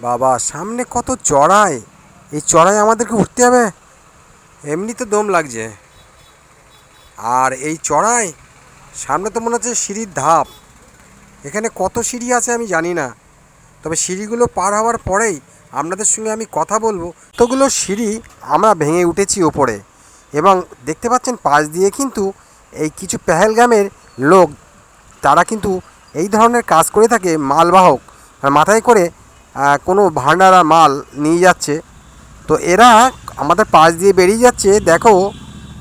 বাবা, সামনে কত চড়াই। এই চড়াই আমাদেরকে উঠতে হবে। এমনি তো দম লাগছে। আর এই চড়াই, সামনে তো মনে হচ্ছে সিঁড়ির ধাপ। এখানে কত সিঁড়ি আছে আমি জানি না। তবে সিঁড়িগুলো পার হওয়ার পরেই আপনাদের সঙ্গে আমি কথা বলব। তোগুলো সিঁড়ি আমরা ভেঙে উঠেছি ওপরে। এবং দেখতে পাচ্ছেন পাশ দিয়ে কিন্তু এই কিছু পেহেলগামের লোক, তারা কিন্তু এই ধরনের কাজ করে থাকে মালবাহক। আর মাথায় করে কোনো ভান্ডারা মাল নিয়ে যাচ্ছে। তো এরা আমাদের পাশ দিয়ে বেরিয়ে যাচ্ছে, দেখো।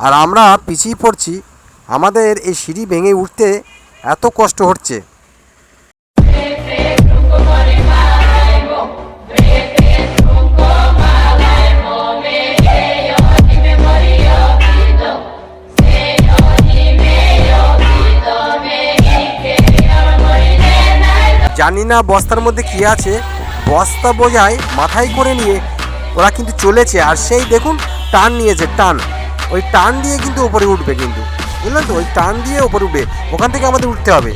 আর আমরা পিছিয়ে পড়ছি। আমাদের এই সিঁড়ি ভেঙে উঠতে এত কষ্ট হচ্ছে। জানি না বস্তার মধ্যে কি আছে। বস্তা বোঝায় মাথায় করে নিয়ে ওরা কিন্তু চলেছে। আর সেই দেখুন, টান নিয়েছে, টান। ওই টান দিয়ে কিন্তু ওপরে উঠবে কিন্তু। বুঝলেন তো? ওই টান দিয়ে ওপরে উঠবে। ওখান থেকে আমাদের উঠতে হবে।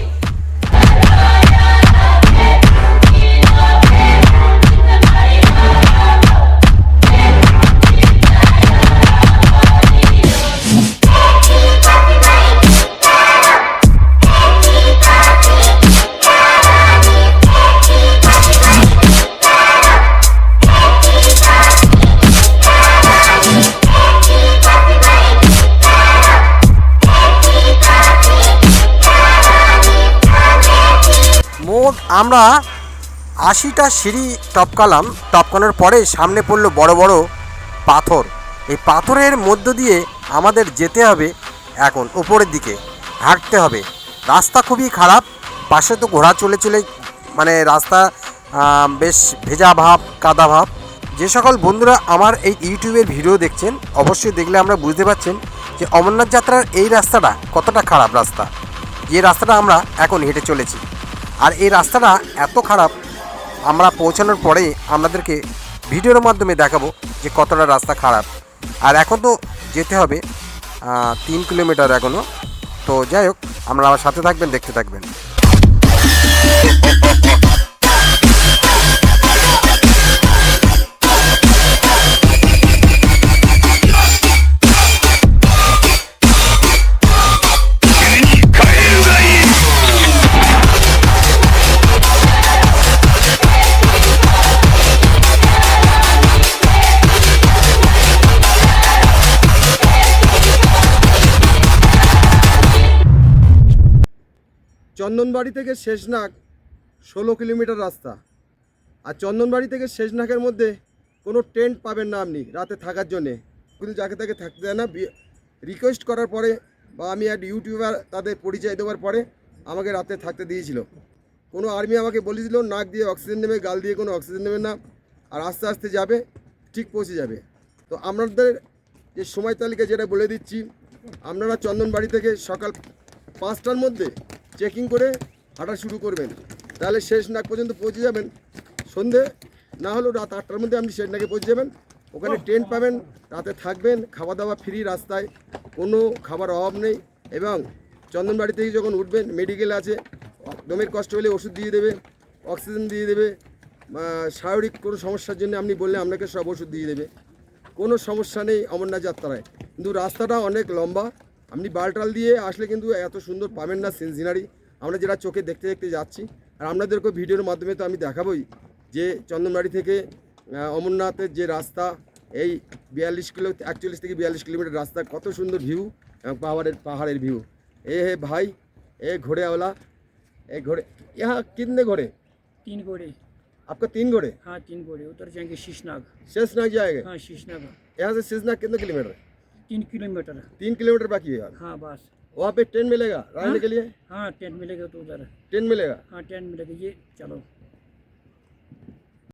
মোট আমরা আশিটা সিঁড়ি টপকালাম। টপকানোর পরে সামনে পড়ল বড় বড় পাথর। এই পাথরের মধ্য দিয়ে আমাদের যেতে হবে এখন ওপরের দিকে। হাঁটতে হবে। রাস্তা খুবই খারাপ। পাশে তো ঘোড়া চলে চলে মানে রাস্তা বেশ ভেজা ভাব, কাদা ভাব। যে সকল বন্ধুরা আমার এই ইউটিউবের ভিডিও দেখছেন, অবশ্যই দেখলে আমরা বুঝতে পারছেন যে অমরনাথ যাত্রার এই রাস্তাটা কতটা খারাপ রাস্তা। যে রাস্তাটা আমরা এখন হেঁটে চলেছি। আর এই রাস্তাটা এত খারাপ, আমরা পৌঁছানোর পরে আপনাদেরকে ভিডিওর মাধ্যমে দেখাবো যে কতটা রাস্তা খারাপ। আর এখন তো যেতে হবে তিন কিলোমিটার এখনও তো যাই হোক, আপনারা আমার সাথে থাকবেন, দেখতে থাকবেন। চন্দনবাড়ি থেকে শেষনাগ ষোলো কিলোমিটার রাস্তা। আর চন্দনবাড়ি থেকে শেষনাগের মধ্যে কোনো টেন্ট পাবেন না আপনি রাতে থাকার জন্যে। কিন্তু যাকে তাকে থাকতে দেয় না রিকোয়েস্ট করার পরে বা আমি এক ইউটিউবার তাদের পরিচয় দেওয়ার পরে আমাকে রাতে থাকতে দিয়েছিল। কোনো আর্মি আমাকে বলেছিল, নাক দিয়ে অক্সিজেন নেবে, গাল দিয়ে কোনো অক্সিজেন নেবে না। আর আস্তে আস্তে যাবে, ঠিক পৌঁছে যাবে। তো আপনাদের যে সময় তালিকা যেটা বলে দিচ্ছি, আপনারা চন্দনবাড়ি থেকে সকাল পাঁচটার মধ্যে চেকিং করে হাঁটা শুরু করবেন। তাহলে শেষ নাগ পর্যন্ত পৌঁছে যাবেন। সন্ধে না হলেও রাত আটটার মধ্যে আপনি শেষ নাগে পৌঁছে যাবেন। ওখানে টেন্ট পাবেন রাতে থাকবেন খাওয়া দাওয়া ফ্রি রাস্তায় কোনো খাবার অভাব নেই এবং চন্দনবাড়ি থেকে যখন উঠবেন মেডিকেল আছে দমের কষ্ট হলে ওষুধ দিয়ে দেবে অক্সিজেন দিয়ে দেবে শারীরিক কোনো সমস্যার জন্য আপনি বললে আপনাকে সব ওষুধ দিয়ে দেবে। কোনো সমস্যা নেই অমরনাথ যাত্রায়। কিন্তু রাস্তাটা অনেক লম্বা আপনি বালটাল দিয়ে আসলে কিন্তু এত সুন্দর পাবেন না সিনারি আমরা যেটা চোখে দেখতে দেখতে যাচ্ছি আর আপনাদেরকে ভিডিওর মাধ্যমে তো আমি দেখাবোই যে চন্দনবাড়ি থেকে আহ, অমরনাথের যে রাস্তা এই বিয়াল্লিশ কিলো একচল্লিশ থেকে বিয়াল্লিশ কিলোমিটার রাস্তা কত সুন্দর ভিউ এবং পাহাড়ের পাহাড়ের ভিউ এ হে ভাই এ घोड़े वाला ए घोड़े यहाँ कितने घोड़े तीन घोड़े आपका तीन घोड़े हाँ तीन घोड़े उधर जाएंगे शीशनाग शेषनाग जाएगा हाँ शीशनाग यहाँ से शेषनाग कितने किलोमीटर है तीन किलोमीटर। तीन किलोमीटर बाकी है यार? हाँ बस। वहाँ पे ट्रेन मिलेगा? रहने हाँ? के लिए? हाँ ट्रेन मिलेगा तो उधर। ट्रेन मिलेगा? हाँ ट्रेन मिलेगा। ये चलो।